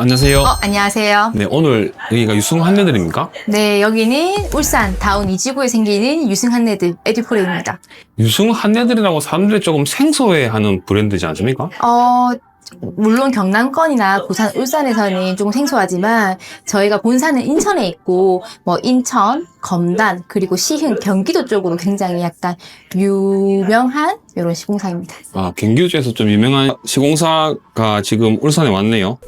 안녕하세요. 어, 안녕하세요. 네, 오늘 여기가 유승 한내들입니까? 네, 여기는 울산 다운 이지구에 생기는 유승 한네드 에듀포레입니다. 유승 한내들이라고 사람들이 조금 생소해하는 브랜드지 않습니까? 어, 물론 경남권이나 부산, 울산에서는 조금 생소하지만 저희가 본사는 인천에 있고 뭐 인천, 검단, 그리고 시흥, 경기도 쪽으로 굉장히 약간 유명한 이런 시공사입니다. 아, 경기도 쪽에서 좀 유명한 시공사가 지금 울산에 왔네요.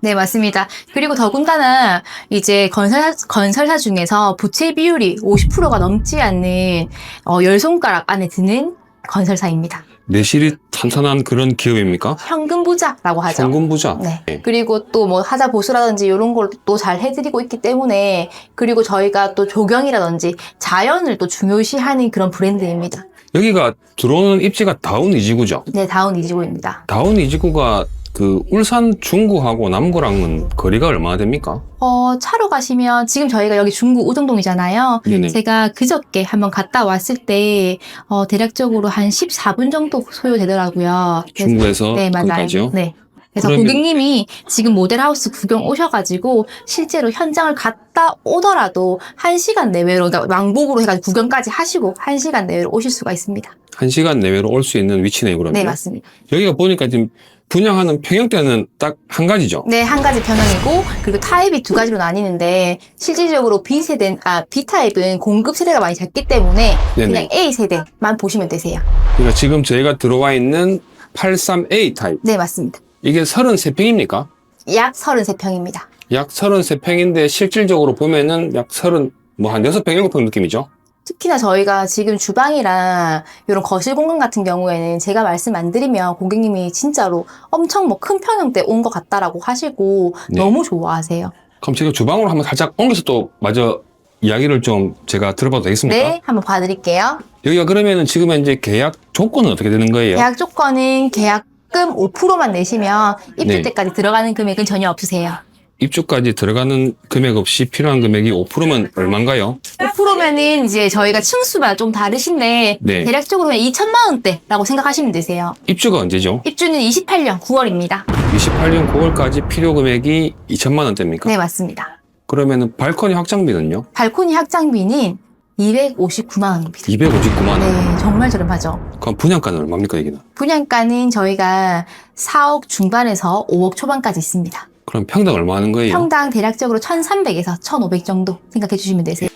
네, 맞습니다. 그리고 더군다나 이제 건설, 건설사 중에서 부채 비율이 50%가 넘지 않는 어, 열 손가락 안에 드는 건설사입니다. 내실이 탄탄한 그런 기업입니까? 현금 부자라고 하죠. 현금 부자. 네. 네. 그리고 또 뭐 하자 보수라든지 이런 걸 또 잘 해드리고 있기 때문에 그리고 저희가 또 조경이라든지 자연을 또 중요시하는 그런 브랜드입니다. 여기가 들어오는 입지가 다운 이지구죠. 네, 다운 이지고입니다. 다운 이지구가 그 울산 중구하고 남구랑은 거리가 얼마나 됩니까? 어, 차로 가시면 지금 저희가 여기 중구 우정동이잖아요. 네네. 제가 그저께 한번 갔다 왔을 때 어, 대략적으로 한 14분 정도 소요되더라고요. 그래서- 중구에서 네, 맞아요. 거기까지요? 네. 그래서 그러면- 고객님이 지금 모델하우스 구경 오셔가지고 실제로 현장을 갔다 오더라도 한시간 내외로 그러니까 왕복으로 해가지고 구경까지 하시고 한시간 내외로 오실 수가 있습니다. 한 시간 내외로 올 수 있는 위치네요, 그러면. 네, 맞습니다. 여기가 보니까 지금 분양하는 평형대는 딱 한 가지죠. 네, 한 가지 평형이고 그리고 타입이 두 가지로 나뉘는데 실질적으로 B 세대, 아 B 타입은 공급 세대가 많이 작기 때문에 네네. 그냥 A 세대만 보시면 되세요. 그러니까 지금 저희가 들어와 있는 83A 타입. 네, 맞습니다. 이게 33평입니까? 약 33평입니다. 약 33평인데 실질적으로 보면은 약 30, 뭐 한 6평, 7평 느낌이죠? 특히나 저희가 지금 주방이랑 이런 거실 공간 같은 경우에는 제가 말씀 안 드리면 고객님이 진짜로 엄청 뭐큰 평형대 온것 같다라고 하시고 네. 너무 좋아하세요. 그럼 제가 주방으로 한번 살짝 옮겨서 또 마저 이야기를 좀 제가 들어봐도 되겠습니까? 네, 한번 봐드릴게요. 여기가 그러면은 지금 현재 계약 조건은 어떻게 되는 거예요? 계약 조건은 계약 금 5%만 내시면 입주 네. 때까지 들어가는 금액은 전혀 없으세요. 입주까지 들어가는 금액 없이 필요한 금액이 5%면 얼마인가요? 5%면은 이제 저희가 층수가 좀 다르신데 네. 대략적으로 2천만 원대라고 생각하시면 되세요. 입주가 언제죠? 입주는 28년 9월입니다. 28년 9월까지 필요 금액이 2천만 원대입니까? 네, 맞습니다. 그러면은 발코니 확장비는요? 발코니 확장비는 259만 원입니다. 259만 원. 네, 정말 저렴하죠. 그럼 분양가는 얼마입니까, 여기는? 분양가는 저희가 4억 중반에서 5억 초반까지 있습니다. 그럼 평당 얼마 하는 거예요? 평당 대략적으로 1,300에서 1,500 정도 생각해 주시면 되세요.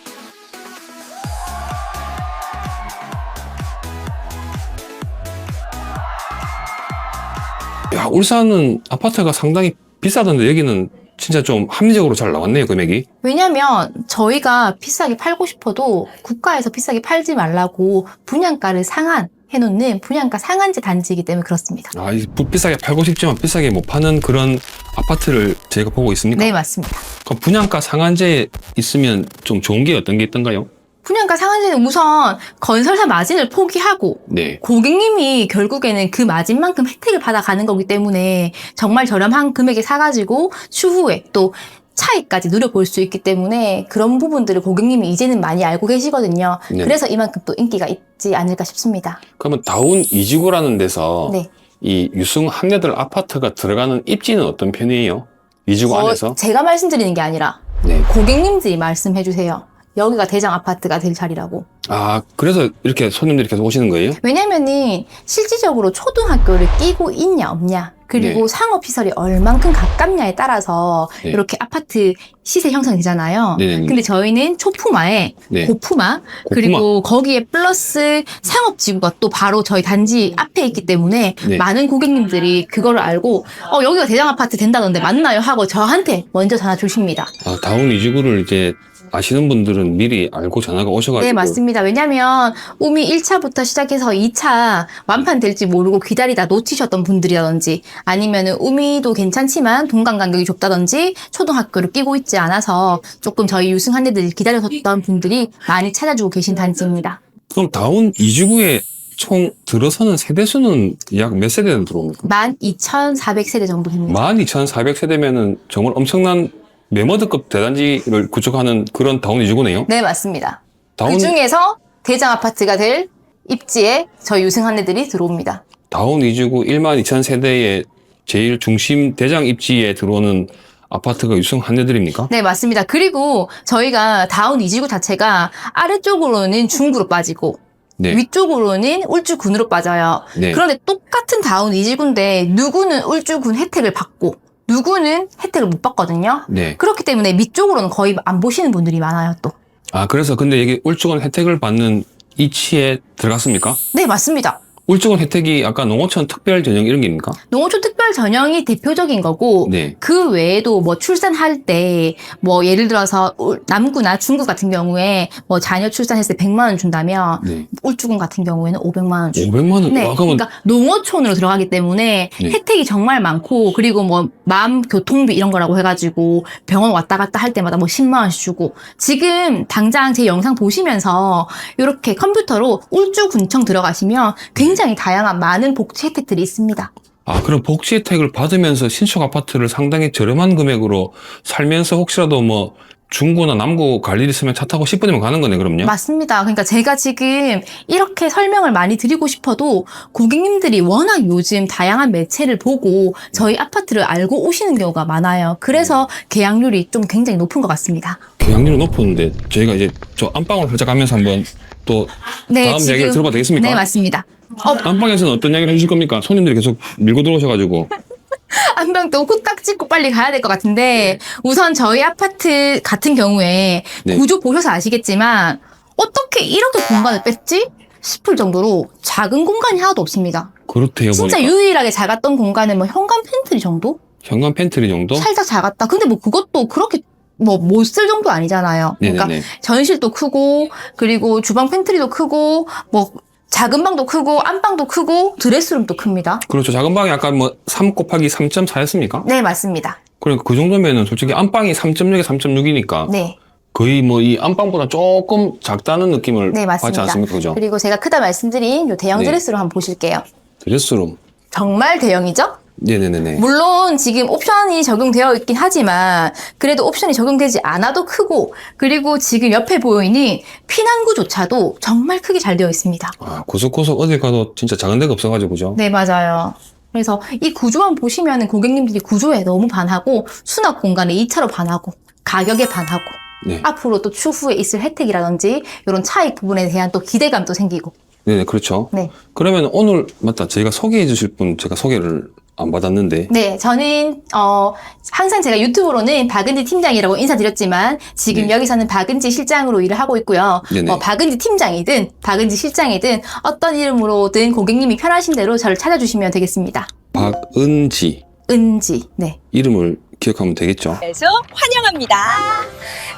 야, 울산은 아파트가 상당히 비싸던데 여기는 진짜 좀 합리적으로 잘 나왔네요, 금액이. 왜냐면 저희가 비싸게 팔고 싶어도 국가에서 비싸게 팔지 말라고 분양가를 상한 해놓는 분양가 상한제 단지이기 때문에 그렇습니다. 아, 이 부- 비싸게 팔고 싶지만 비싸게 못 파는 그런 아파트를 보고 있습니까? 네, 맞습니다. 그럼 분양가 상한제 있으면 좀 좋은 게 어떤 게 있던가요? 분양가 상한제는 우선 건설사 마진을 포기하고 네. 고객님이 결국에는 그 마진만큼 혜택을 받아가는 거기 때문에 정말 저렴한 금액에 사가지고 추후에 또 차이까지 누려볼 수 있기 때문에 그런 부분들을 고객님이 이제는 많이 알고 계시거든요. 네. 그래서 이만큼 또 인기가 있지 않을까 싶습니다. 그러면 다운 이지구라는 데서 네. 이 유승 한네들 아파트가 들어가는 입지는 어떤 편이에요? 이지구 어, 안에서? 제가 말씀드리는 게 아니라 네. 고객님들이 말씀해 주세요. 여기가 대장 아파트가 될 자리라고. 아, 그래서 이렇게 손님들이 계속 오시는 거예요? 왜냐면은 실질적으로 초등학교를 끼고 있냐 없냐 그리고 네. 상업 시설이 얼만큼 가깝냐에 따라서 네. 이렇게 아파트 시세 형성이 되잖아요. 네네. 근데 저희는 초품화에 네. 고품화, 그리고 거기에 플러스 상업 지구가 또 바로 저희 단지 앞에 있기 때문에 네. 많은 고객님들이 그거를 알고 어 여기가 대장 아파트 된다던데 맞나요 하고 저한테 먼저 전화 주십니다. 아, 다운 이지구를 이제 아시는 분들은 미리 알고 전화가 오셔가지고 네, 맞습니다. 왜냐면 우미 1차부터 시작해서 2차 완판 될지 모르고 기다리다 놓치셨던 분들이라든지 아니면은 우미도 괜찮지만 동강 간격이 좁다든지 초등학교를 끼고 있지 않아서 조금 저희 유승 한대들 기다렸던 분들이 많이 찾아주고 계신 단지입니다. 그럼 다운 이지구에 총 들어서는 세대 수는 약 몇 세대나 들어옵니까? 12,400세대 정도 됩니다. 12,400세대면은 정말 엄청난 메머드급 대단지를 구축하는 그런 다운 이지구네요. 네, 맞습니다. 다운 그 중에서 대장 아파트가 될 입지에 저희 유승한 애들이 들어옵니다. 다운 위주구 1만 2천 세대의 제일 중심 대장 입지에 들어오는 아파트가 유승 한대들입니까? 네, 맞습니다. 그리고 저희가 다운 이지구 자체가 아래쪽으로는 중구로 빠지고 네. 위쪽으로는 울주군으로 빠져요. 네. 그런데 똑같은 다운 이지구인데 누구는 울주군 혜택을 받고 누구는 혜택을 못 받거든요. 네. 그렇기 때문에 밑쪽으로는 거의 안 보시는 분들이 많아요, 또. 아, 그래서 근데 이게 울주군 혜택을 받는 이치에 들어갔습니까? 네, 맞습니다. 울주군 혜택이 아까 농어촌 특별 전형 이런 게 입니까? 농어촌 특별 전형이 대표적인 거고 네. 그 외에도 뭐 출산할 때 뭐 예를 들어서 울- 남구나 중구 같은 경우에 뭐 자녀 출산했을 때 100만 원 준다면 네. 울주군 같은 경우에는 500만 원 주고 500만 원. 네, 와, 그러면 그러니까 농어촌으로 들어가기 때문에 네. 혜택이 정말 많고 그리고 뭐 맘 교통비 이런 거라고 해가지고 병원 왔다 갔다 할 때마다 뭐 10만 원씩 주고 지금 당장 제 영상 보시면서 이렇게 컴퓨터로 울주군청 들어가시면 굉장히 다양한 많은 복지 혜택들이 있습니다. 아, 그럼 복지 혜택을 받으면서 신축 아파트를 상당히 저렴한 금액으로 살면서 혹시라도 뭐 중구나 남구 갈 일 있으면 차 타고 10분이면 가는 거네, 그럼요? 맞습니다. 그러니까 제가 지금 이렇게 설명을 많이 드리고 싶어도 고객님들이 워낙 요즘 다양한 매체를 보고 저희 아파트를 알고 오시는 경우가 많아요. 그래서 계약률이 좀 굉장히 높은 것 같습니다. 계약률은 높았는데 저희가 이제 저 안방으로 살짝 가면서 한번 또 네, 다음 얘기를 들어봐도 되겠습니까? 네, 맞습니다. 안방에서는 어떤 이야기를 해주실 겁니까? 손님들이 계속 밀고 들어오셔가지고 한명또 후딱 찍고 빨리 가야 될 것 같은데 우선 저희 아파트 같은 경우에 네. 구조 보셔서 아시겠지만 어떻게 이렇게 공간을 뺐지? 싶을 정도로 작은 공간이 하나도 없습니다. 그렇대요 진짜 보니까 유일하게 작았던 공간은 뭐 현관 팬트리 정도? 현관 팬트리 정도? 살짝 작았다. 근데 뭐 그것도 그렇게 뭐 못 쓸 정도 아니잖아요. 그러니까 네네네. 전실도 크고 그리고 주방 팬트리도 크고 뭐 작은 방도 크고 안방도 크고 드레스룸도 큽니다. 그렇죠. 작은 방이 아까 뭐 3 곱하기 3.4였습니까? 네, 맞습니다. 그러니까 그 정도면은 솔직히 안방이 3.6에 3.6이니까 네. 거의 뭐 이 안방보다 조금 작다는 느낌을 네, 받지 맞습니다. 않습니까? 그죠? 그리고 제가 크다 말씀드린 요 대형 네. 드레스룸 한번 보실게요. 드레스룸. 정말 대형이죠? 네네네네. 물론 지금 옵션이 적용되어 있긴 하지만 그래도 옵션이 적용되지 않아도 크고 그리고 지금 옆에 보이는 피난구조차도 정말 크게 잘 되어 있습니다. 아, 구석구석 어딜 가도 진짜 작은 데가 없어가지고 그죠? 네, 맞아요. 그래서 이 구조만 보시면은 고객님들이 구조에 너무 반하고 수납 공간에 2차로 반하고 가격에 반하고 네. 앞으로 또 추후에 있을 혜택이라든지 이런 차익 부분에 대한 또 기대감도 생기고 네네 그렇죠. 네. 그러면 오늘 맞다 저희가 소개해 주실 분 제가 소개를 안 받았는데 네, 저는 어 항상 제가 유튜브로는 박은지 팀장이라고 인사드렸지만 지금 네. 여기서는 박은지 실장으로 일을 하고 있고요. 네네. 어, 박은지 팀장이든 박은지 실장이든 어떤 이름으로든 고객님이 편하신 대로 저를 찾아주시면 되겠습니다. 박은지 은지. 네. 이름을 기억하면 되겠죠? 그래서 환영합니다.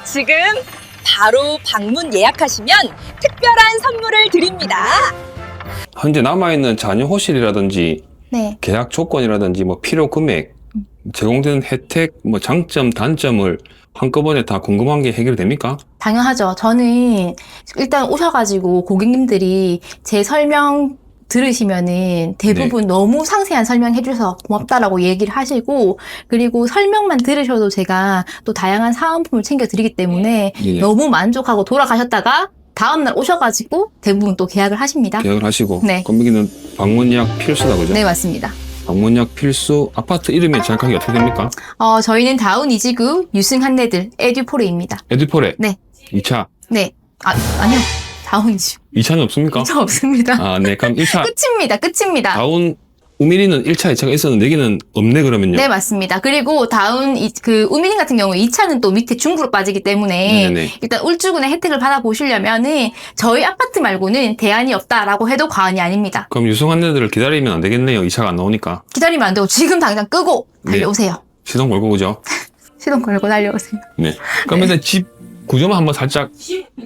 지금 바로 방문 예약하시면 특별한 선물을 드립니다. 현재 남아있는 자녀 호실이라든지 네. 계약 조건이라든지 뭐 필요 금액 제공되는 혜택 뭐 장점 단점을 한꺼번에 다 궁금한 게 해결이 됩니까? 당연하죠. 저는 일단 오셔가지고 고객님들이 제 설명 들으시면은 대부분 네. 너무 상세한 설명해 주셔서 고맙다라고 얘기를 하시고 그리고 설명만 들으셔도 제가 또 다양한 사은품을 챙겨 드리기 때문에 예. 너무 만족하고 돌아가셨다가 다음날 오셔가지고 대부분 또 계약을 하십니다. 계약을 하시고 네. 그럼 여기는 방문 예약 필수다 그죠? 네, 맞습니다. 방문 예약 필수 아파트 이름이 정확하게 어떻게 됩니까? 어, 저희는 다운 이지구 유승한네들 에듀포레입니다. 에듀포레 네. 2차 네. 아, 아니요. 다운 이지구. 2차는 없습니까? 저 없습니다. 아, 네. 그럼 1차 끝입니다. 끝입니다. 다운 우미리는 1차, 2차가 있었는데 여기는 없네 그러면요. 네, 맞습니다. 그리고 다운, 이, 그, 우미린 같은 경우 2차는 또 밑에 중부로 빠지기 때문에 네네. 일단 울주군의 혜택을 받아 보시려면은 저희 아파트 말고는 대안이 없다라고 해도 과언이 아닙니다. 그럼 유승한 애들을 기다리면 안 되겠네요. 2차가 안 나오니까. 기다리면 안 되고 지금 당장 끄고 네. 달려오세요. 시동 걸고 그죠? 시동 걸고 달려오세요. 네. 그럼 일단 집 구조만 한번 살짝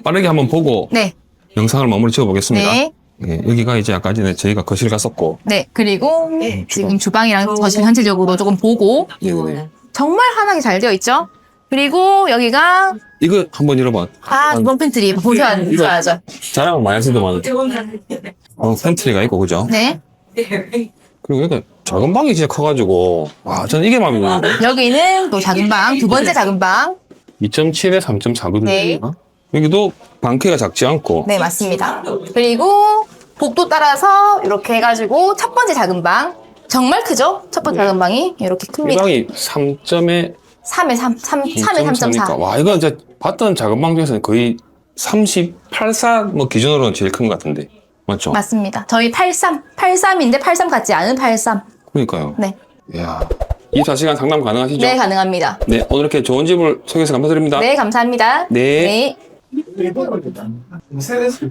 빠르게 한번 보고 네. 영상을 마무리 지어 보겠습니다. 네. 예, 여기가 이제 아까 전에 저희가 거실 갔었고. 네. 그리고 지금 주방이랑 거실 전체적으로 조금 보고 네네. 정말 환하게 잘 되어 있죠? 그리고 여기가 이거 한번 열어봐. 아, 두번 팬트리 보셔야, 보셔야죠. 자랑은 많이 하시더만. 어, 팬트리가 있고 그죠? 네. 그리고 여기 작은 방이 진짜 커가지고 와 저는 이게 마음에 드네요. 여기는 또 작은 방, 두 번째 작은 방. 2.7에 3.4거든요. 네. 여기도 방크가 작지 않고 네, 맞습니다. 그리고 복도 따라서 이렇게 해가지고 첫 번째 작은 방. 정말 크죠? 첫 번째 네. 작은 방이 이렇게 이 큽니다. 방이 3점에 3에 3, 3, 3에 3.4. 와, 이건 이제 봤던 작은 방 중에서는 거의 38사 뭐 기준으로는 제일 큰 것 같은데. 맞죠? 맞습니다. 저희 83, 83인데 83 같지 않은 83. 그러니까요. 네. 이야. 24시간 상담 가능하시죠? 네, 가능합니다. 네, 오늘 이렇게 좋은 집을 소개해서 감사드립니다. 네, 감사합니다. 네. 네. 세대수